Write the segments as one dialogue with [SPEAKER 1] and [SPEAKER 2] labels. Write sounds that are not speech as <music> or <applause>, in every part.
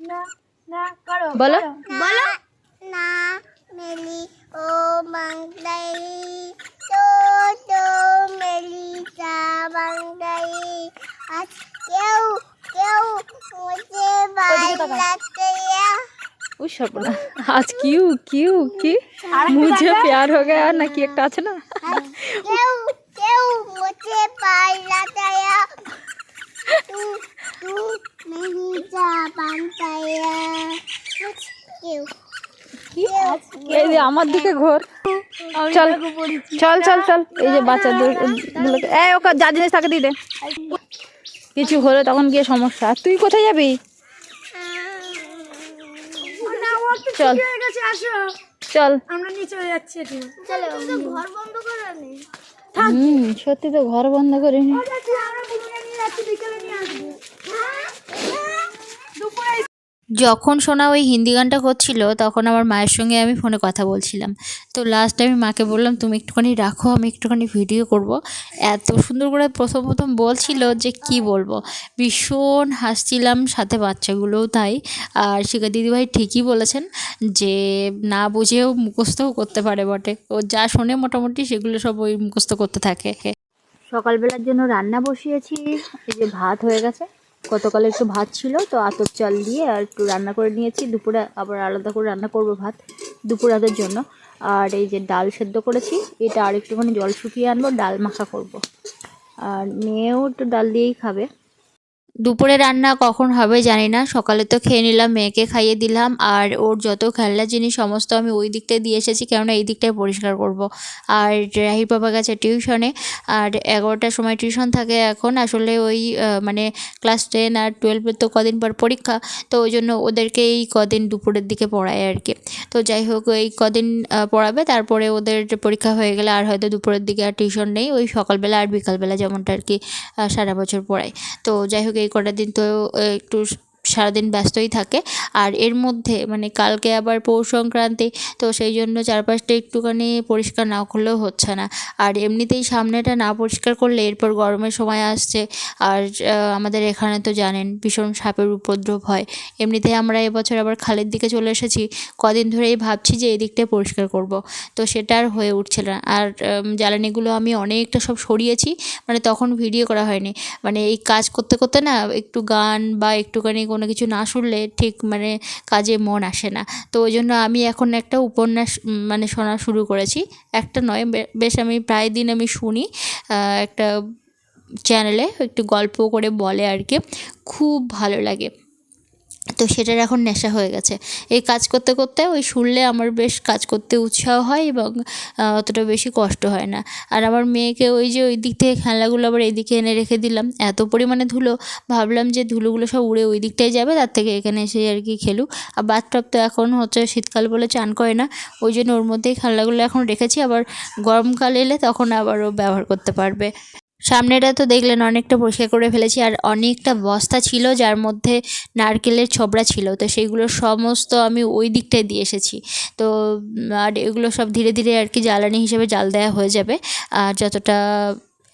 [SPEAKER 1] না না করো
[SPEAKER 2] বলো।
[SPEAKER 3] বলো। না মেলি ও বাংলাই তো তো মেলি চা বাংলাই আজ কেউ কেউ মুঝে। বাইলাতে
[SPEAKER 2] ওই সর্বনা আজ কিউ কিউ কি? মুঝে। প্যার হো গয়া না কি একটা আছে না?
[SPEAKER 3] কেউ কেউ মুঝে বাইলাতে <laughs> তু তু नहीं जा पाता কেউ
[SPEAKER 2] এই যে আমার দিকে ঘোর চল চল চল চল এই যে বাচ্চাদের গুলোকে এই ওকে যা জিনিস তাকে দিয়ে দে কিছু হলে তখন গিয়ে সমস্যা আর তুই কোথায় যাবি
[SPEAKER 1] না ও একটু
[SPEAKER 2] চল।
[SPEAKER 1] ঠিক হয়ে গেছে আসো
[SPEAKER 2] চল
[SPEAKER 1] আমরা নিচে হয়ে যাচ্ছি একটু
[SPEAKER 3] চলো ঘর বন্ধ করে নে
[SPEAKER 2] হুম সত্যি তো ঘর বন্ধ করিনি
[SPEAKER 4] যখন সোনা ওই হিন্দি গানটা করছিল তখন আমার মায়ের সঙ্গে আমি ফোনে কথা বলছিলাম। তো লাস্ট আমি মাকে বললাম, তুমি একটুখানি রাখো, আমি একটুখানি ভিডিও করব। এত সুন্দর করে প্রথম প্রথম বলছিল যে, কি বলব? ভীষণ হাসছিলাম সাথে বাচ্চাগুলোও তাই। আর শিখা দিদিভাই ঠিকই বলেছেন যে, না বুঝেও মুখস্থও করতে পারে বটে। ও যা শোনে মোটামুটি সেগুলো সব ওই মুখস্থ করতে থাকে। সকালবেলার জন্য রান্না বসিয়েছি। এই যে ভাত হয়ে গেছে। গতকাল একটু ভাত ছিল, তো আতপ চাল দিয়ে আর একটু রান্না করে নিয়েছি। দুপুরে আবার আলাদা করে রান্না করব ভাত দুপুর রাতের জন্য। আর এই যে ডাল সেদ্ধ করেছি, এটা আর একটুখানি জল শুকিয়ে আনব, ডাল মাখা করব। আর মেয়েও একটু ডাল দিয়েই খাবে। দুপুরে রান্না কখন হবে জানি না। সকালে তো খেয়ে নিলাম, মেয়েকে খাইয়ে দিলাম, আর ওর যত খেলনা জিনিস সমস্ত আমি ওই দিকটায় দিয়ে এসেছি, কেননা এই দিকটায় পরিষ্কার করব। আর রাহির বাবা গেছে টিউশনে, আর এগারোটার সময় টিউশন থাকে এখন। আসলে ওই মানে ক্লাস টেন আর টুয়েলভের তো কদিন পর পরীক্ষা, তো ওই জন্য ওদেরকে এই কদিন দুপুরের দিকে পড়ায় আর কি। তো যাই হোক এই কদিন পড়াবে। তারপরে ওদের পরীক্ষা হয়ে গেলে আর হয়তো দুপুরের দিকে আর টিউশন নেই। ওই সকালবেলা আর বিকালবেলা যেমনটা আর কি সারা বছর পড়ায়। তো যাই হোক এই কটা দিন তো একটু সারাদিন ব্যস্তই থাকে। আর এর মধ্যে মানে কালকে আবার পৌষ সংক্রান্তি, তো সেই জন্য চারপাশটা একটুখানি পরিষ্কার না করলেও হচ্ছে না। আর এমনিতেই সামনেটা না পরিষ্কার করলে এরপর গরমের সময় আসছে। আর আমাদের এখানে তো জানেন ভীষণ সাপের উপদ্রব হয়। এমনিতেই আমরা এবছর আবার খালের দিকে চলে এসেছি। কদিন ধরেই ভাবছি যে এই দিকটায় পরিষ্কার করব। তো সেটা আর হয়ে উঠছে না। আর জ্বালানিগুলো আমি অনেকটা সব সরিয়েছি মানে তখন ভিডিও করা হয়নি। মানে এই কাজ করতে করতে না একটু গান বা একটুখানি কোনো কিছু না শুনলে ঠিক মানে কাজে মন আসে না। তো ওই জন্য আমি এখন একটা উপন্যাস মানে শোনা শুরু করেছি। একটা নয় বেশ আমি প্রায় দিন আমি শুনি একটা চ্যানেলে একটু গল্প করে বলে আর কি। খুব ভালো লাগে। তো সেটার এখন নেশা হয়ে গেছে। এই কাজ করতে করতে ওই শুনলে আমার বেশ কাজ করতে উৎসাহ হয় এবং অতটা বেশি কষ্ট হয় না। আর আমার মেয়েকে ওই যে ওই দিক থেকে খেলনাগুলো আবার এইদিকে এনে রেখে দিলাম। এত পরিমাণে ধুলো, ভাবলাম যে ধুলোগুলো সব উড়ে ওই দিকটাই যাবে, তার থেকে এখানে এসে আর কি খেলুক। আর বাথটব তো এখন হচ্ছে শীতকাল বলে চান করে না, ওই জন্য ওর মধ্যেই খেলনাগুলো এখন রেখেছি। আবার গরমকাল এলে তখন আবারও ব্যবহার করতে পারবে। সামনেটা তো দেখলেন অনেকটা পরিষ্কার করে ফেলেছি আর অনেকটা বস্তা ছিল যার মধ্যে নারকেলের ছোবড়া ছিল। তো সেইগুলো সমস্ত আমি ওই দিকটায় দিয়ে এসেছি। তো, আর এগুলো সব ধীরে ধীরে আর কি জ্বালানি হিসেবে জাল দেওয়া হয়ে যাবে। আর যতটা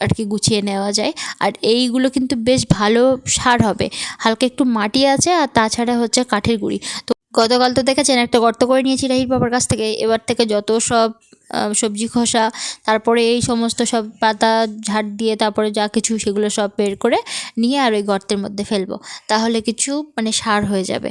[SPEAKER 4] আর কি গুছিয়ে নেওয়া যায়। আর এইগুলো কিন্তু বেশ ভালো সার হবে। হালকা একটু মাটি আছে আর তাছাড়া হচ্ছে কাঠের গুঁড়ি। তো গতকাল তো দেখেছেন একটা গর্ত করে নিয়েছি রাহির বাবার কাছ থেকে। এবার থেকে যত সব সবজি খোসা, তারপরে এই সমস্ত সব পাতা, ঝাড় দিয়ে তারপরে যা কিছু সেগুলো সব বের করে নিয়ে আর ওই গর্তের মধ্যে ফেলব। তাহলে কিছু মানে সার হয়ে যাবে।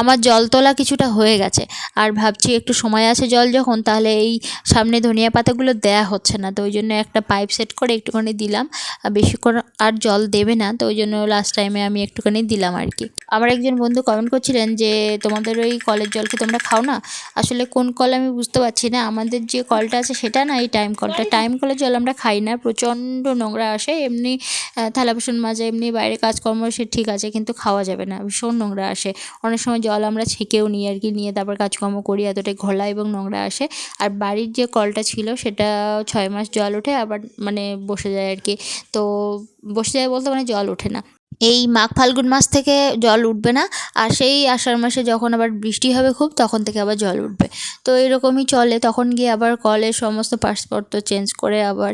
[SPEAKER 4] আমার জল তোলা কিছুটা হয়ে গেছে। আর ভাবছি একটু সময় আছে জল যখন, তাহলে এই সামনে ধনিয়া পাতাগুলো দেয়া হচ্ছে না। তো ওই জন্য একটা পাইপ সেট করে একটুখানি দিলাম। আর বেশিক্ষণ আর জল দেবে না, তো ওই জন্য লাস্ট টাইমে আমি একটুখানি দিলাম আর কি। আমার একজন বন্ধু কমেন্ট করছিলেন যে, তোমাদের ওই কলের জল কি তোমরা খাও না? আসলে কোন কল আমি বুঝতে পারছি না। আমাদের যে কলটা আছে, সেটা না এই টাইম কলটা। টাইম কলের জল আমরা খাই না, প্রচণ্ড নোংরা আসে। এমনি থালা বাসন মাজা, এমনি বাইরে কাজকর্ম, সে ঠিক আছে, কিন্তু খাওয়া যাবে না। ভীষণ নোংরা আসে। অনেক সময় জল আমরা ছেঁকেও নিই আর কি, নিয়ে তারপর কাজকর্ম করি, এতটাই ঘোলা এবং নোংরা আসে। আর বাড়ির যে কলটা ছিল সেটা ছয় মাস জল ওঠে, আবার মানে বসে যায় আর কি। তো বসে যায় বলতে মানে জল ওঠে না।
[SPEAKER 5] এই মাঘ ফাল্গুন মাস থেকে জল উঠবে না। আর সেই আষাঢ় মাসে যখন আবার বৃষ্টি হবে খুব, তখন থেকে আবার জল উঠবে। তো এরকমই চলে। তখন গিয়ে আবার কলের সমস্ত পাসপোর্ট চেঞ্জ করে আবার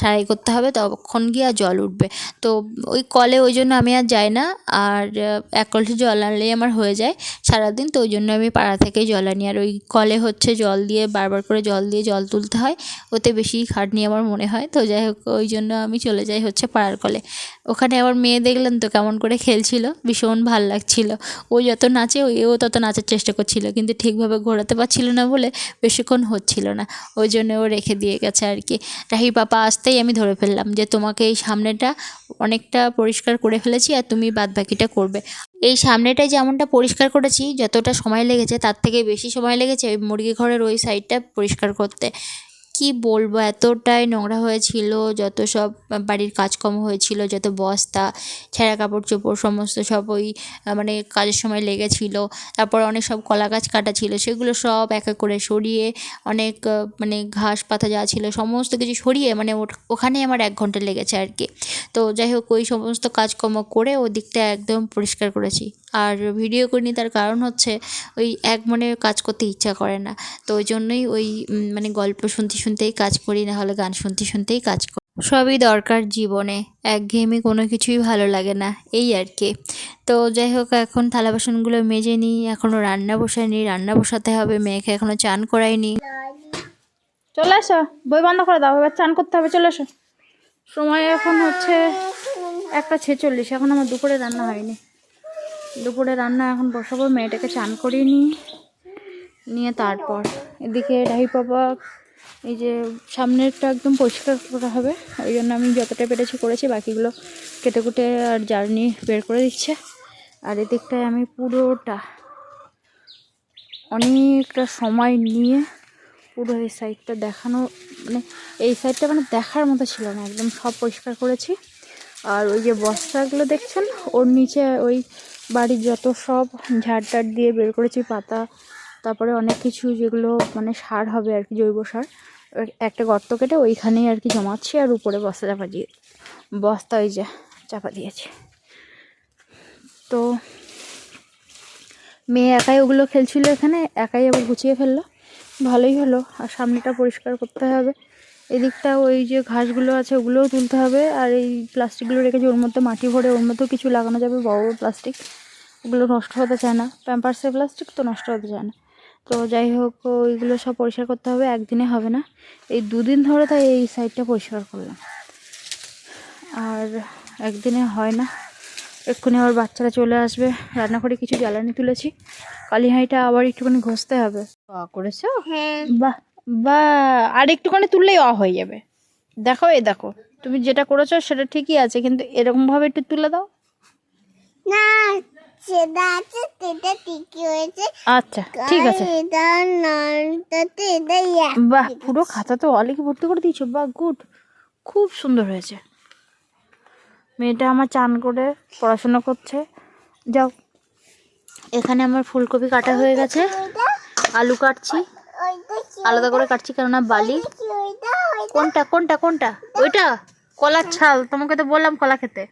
[SPEAKER 5] সারাই করতে হবে। তখন গিয়ে আর জল উঠবে। তো ওই কলে ওই জন্য আমি আর যাই না। আর এক কলসি জল আনলেই আমার হয়ে যায় সারাদিন। তো ওই জন্য আমি পাড়া থেকেই জল আনি। আর ওই কলে হচ্ছে জল দিয়ে, বারবার করে জল দিয়ে জল তুলতে হয়। ওতে বেশি খাটনি আমার মনে হয়। তো যাই হোক, ওই জন্য আমি চলে যাই হচ্ছে পাড়ার কলে। ওখানে আমার মেয়ে দেখলেন তো কেমন করে খেলছিল, ভীষণ ভালো লাগছিল। ও যত নাচে, ও- তত নাচার চেষ্টা করছিল, কিন্তু ঠিকভাবে ঘোরাতে পারছিল না বলে বেশিক্ষণ হচ্ছিল না। ওই জন্য ও রেখে দিয়ে গেছে আর কি। রাহি পাপা আসতেই আমি ধরে ফেললাম যে, তোমাকে এই সামনেটা অনেকটা পরিষ্কার করে ফেলেছি আর তুমি বাদ বাকিটা করবে। এই সামনেটায় যেমনটা পরিষ্কার করেছি, যতটা সময় লেগেছে, তার থেকে বেশি সময় লেগেছে ওই মুরগি ঘরের ওই সাইডটা পরিষ্কার করতে। কি বলব? এতটাই নোংরা হয়েছিল, যত সব বাড়ির কাজকর্ম হয়েছিল, যত বস্তা, ছেঁড়া কাপড় চোপড়, সমস্ত সব ওই মানে কাজের সময় লেগেছিল। তারপর অনেক সব কলা গাছ কাটা ছিল, সেগুলো সব এক এক করে সরিয়ে অনেক মানে ঘাস পাতা যা ছিল, সমস্ত কিছু সরিয়ে মানে ওখানেই আমার এক ঘণ্টা লেগেছে আর কি। তো যাই হোক, ওই সমস্ত কাজকর্ম করে ওদিকটা একদম পরিষ্কার করেছি। আর ভিডিও করিনি, তার কারণ হচ্ছে ওই এক মনে কাজ করতে ইচ্ছা করে না। তো ওই জন্যই ওই মানে গল্প শুনতে শুনতেই কাজ করি না হলে গান শুনতে শুনতেই কাজ করি। সবই দরকার জীবনে, একঘেয়েমি কোনো কিছুই ভালো লাগে না, এই আর কি। তো যাই হোক, এখন থালা বাসনগুলো মেজে নিই এখনও রান্না বসাইনি, রান্না বসাতে হবে, মেয়েকে এখনও চান করাইনি।
[SPEAKER 4] চলে এসো বই বন্ধ করে দাও, এবার চান করতে হবে, চলে এসো সময় এখন হচ্ছে একটা ছেচল্লিশ, এখন আমার দুপুরে রান্না হয়নি। দুপুরে রান্না এখন বসাবো, মেয়েটাকে চান করিয়ে নিই, নিয়ে তারপর এদিকে রাহি বাবা এই যে সামনেরটা একদম পরিষ্কার করা হবে, ওই জন্য আমি যতটা পেরেছি করেছি, বাকিগুলো কেটে কুটে আর জার্নি বের করে দিচ্ছে। আর এদিকটায় আমি পুরোটা অনেকটা সময় নিয়ে পুরো এই সাইডটা দেখানো মানে এই সাইডটা মানে দেখার মতো ছিল না, একদম সব পরিষ্কার করেছি। আর ওই যে বস্তাগুলো দেখছেন, ওর নিচে ওই বাড়ির যত সব ঝাড় টাড় দিয়ে বের করেছি, পাতা, তারপরে অনেক কিছু যেগুলো মানে সার হবে আর কি, জৈব সার একটা গর্ত কেটে ওইখানেই আর কি জমাচ্ছি আর উপরে বস্তা চাপা দিয়ে, বস্তা ওই যে চাপা দিয়েছি। তো মেয়ে একাই ওগুলো খেলছিল এখানে, একাই আবার গুছিয়ে ফেলল, ভালোই হলো, আর সামনেটা পরিষ্কার করতে হবে। এদিকটা ওই যে ঘাসগুলো আছে ওগুলোও তুলতে হবে আর এই প্লাস্টিকগুলো রেখেছি ওর মধ্যে মাটি ভরে ওর মধ্যেও কিছু লাগানো যাবে বড় বড় প্লাস্টিক। ওগুলো নষ্ট হতে চায় না প্যাম্পার্সের প্লাস্টিক তো নষ্ট হতে চায় না। তো যাই হোক ওইগুলো সব পরিষ্কার করতে হবে একদিনে হবে না। এই দুদিন ধরে তাই এই সাইডটা পরিষ্কার করলাম। আর একদিনে হয় না। এক্ষুনি আবার বাচ্চারা চলে আসবে রান্না করে কিছু জ্বালানি তুলেছি। কালী হাঁড়িটা আবার একটুখানি ঘষতে হবে। করেছ?
[SPEAKER 3] হ্যাঁ।
[SPEAKER 4] বাহ। বা আর একটুখানি তুললেই অ হয়ে যাবে। দেখো এই দেখো তুমি যেটা করেছ সেটা ঠিকই আছে কিন্তু এরকম ভাবে একটু তুলে দাও।
[SPEAKER 3] না সেটা আছে সেটা ঠিকই হয়েছে।
[SPEAKER 4] আচ্ছা ঠিক আছে।
[SPEAKER 3] এটা নামটাতে এটা ইয়া
[SPEAKER 4] বাহ পুরো খাতা তো অলিকে ভর্তি করে দিয়েছ বাহ গুড। খুব সুন্দর হয়েছে। মেয়েটা আমার চান করে পড়াশোনা করছে। যাও এখানে আমার ফুলকপি কাটা হয়ে গেছে। আলু কাটছি। আলাদা করে কাটছি কেননা বালি। কোনটা কোনটা কোনটা? ওইটা? কলার ছাল, তোমাকে তো বললাম কলা খেতে।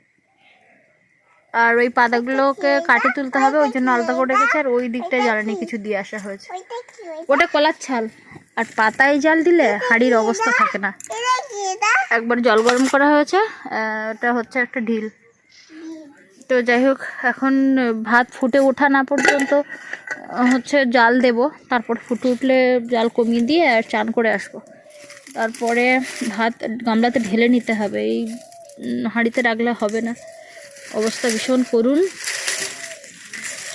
[SPEAKER 4] আর ওই পাতাগুলোকে কাটে তুলতে হবে, ওই জন্য আলাদা করে রেখেছে, আর ওই দিকটায় জ্বালানি কিছু দিয়ে আসা হয়েছে। ওটা কলার ছাল। আর পাতায় জাল দিলে হাড়ির অবস্থা থাকে না। একবার জল গরম করা হয়েছে ওটা হচ্ছে একটা ঢিল। তো যাই হোক, এখন ভাত ফুটে ওঠা না পর্যন্ত হচ্ছে জাল দেব। তারপর ফুটে উঠলে জাল কমিয়ে দিয়ে আর চান করে আসব। তারপরে ভাত গামলাতে ঢেলে নিতে হবে। এই হাঁড়িতে রাখলে হবে না। অবস্থা ভীষণ করুন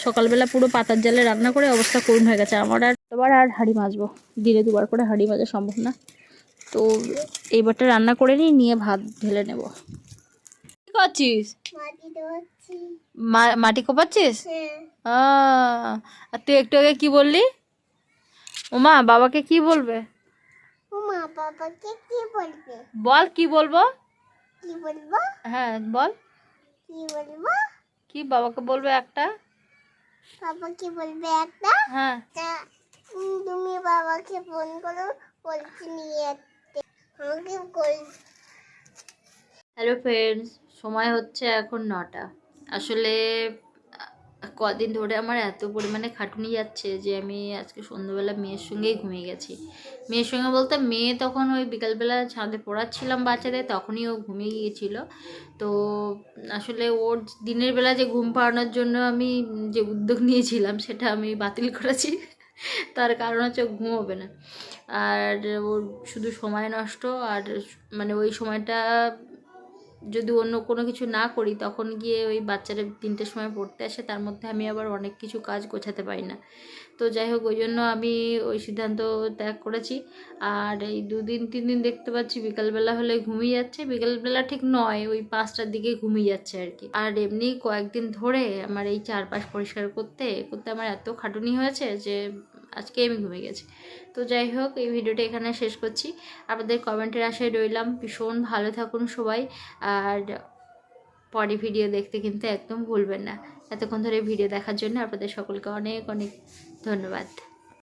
[SPEAKER 4] সকালবেলা পুরো পাতার জালে রান্না করে অবস্থা করুন হয়ে গেছে। আমার আর দুবার আর হাঁড়ি মাজবো। দিনে দুবার করে হাঁড়ি মাজা সম্ভব না। তো এইবারটা রান্না করে নিয়ে ভাত ঢেলে নেব। কি করছিস?
[SPEAKER 3] মাটি
[SPEAKER 4] কোপাচ্ছিস?
[SPEAKER 3] হ্যাঁ।
[SPEAKER 4] আর তুই একটু আগে কি বললি? ওমা বাবাকে কি বলবে?
[SPEAKER 3] ও মা বাবাকে কি বলবে?
[SPEAKER 4] বল কি বলব?
[SPEAKER 3] কি বলব?
[SPEAKER 4] হ্যাঁ বল।
[SPEAKER 3] কি বলব?
[SPEAKER 4] কি বাবাকে বলবে একটা?
[SPEAKER 3] বাবা কি বলবে একটা?
[SPEAKER 4] হ্যাঁ।
[SPEAKER 3] তুমি বাবাকে ফোন করো বলছি নিয়ে আমাকে
[SPEAKER 4] হ্যালো ফ্রেন্ডস সময় হচ্ছে এখন নটা। আসলে কদিন ধরে আমার এত পরিমাণে খাটুনি যাচ্ছে যে আমি আজকে সন্ধ্যাবেলা মেয়ের সঙ্গেই ঘুমিয়ে গেছি। মেয়ের সঙ্গে বলতে মেয়ে তখন ওই বিকালবেলা ছাদে পড়াচ্ছিলাম বাচ্চাদের, তখনই ও ঘুমিয়ে গিয়েছিল। তো আসলে ওর দিনের বেলা যে ঘুম পাড়ানোর জন্য আমি যে উদ্যোগ নিয়েছিলাম সেটা আমি বাতিল করেছি। তার কারণ হচ্ছে ঘুমোবে না। আর ওর শুধু সময় নষ্ট, আর মানে ওই সময়টা যদি অন্য কোনো কিছু না করি, তখন গিয়ে ওই বাচ্চারা তিনটের সময় পড়তে আসে, তার মধ্যে আমি আবার অনেক কিছু কাজ গোছাতে পারি না। তো যাই হোক, ওই জন্য আমি ওই সিদ্ধান্ত ত্যাগ করেছি। আর এই দুদিন তিন দিন দেখতে পাচ্ছি, বিকালবেলা হলে ঘুমিয়ে যাচ্ছে। বিকালবেলা ঠিক নয়, ওই পাঁচটার দিকে ঘুমিয়ে যাচ্ছে আর কি। আর এমনি কয়েকদিন ধরে আমার এই চারপাশ পরিষ্কার করতে করতে আমার এত খাটুনি হয়েছে যে আজকে আমি ঘুমিয়ে গেছি। তো যাই হোক, এই ভিডিওটা এখানে শেষ করছি। আপনাদের কমেন্টের আশায় রইলাম, ভীষণ ভালো থাকুন সবাই। আর পরে ভিডিও দেখতে কিন্তু একদম ভুলবেন না। এতক্ষণ ধরে ভিডিও দেখার জন্য আপনাদের সকলকে অনেক অনেক ধন্যবাদ।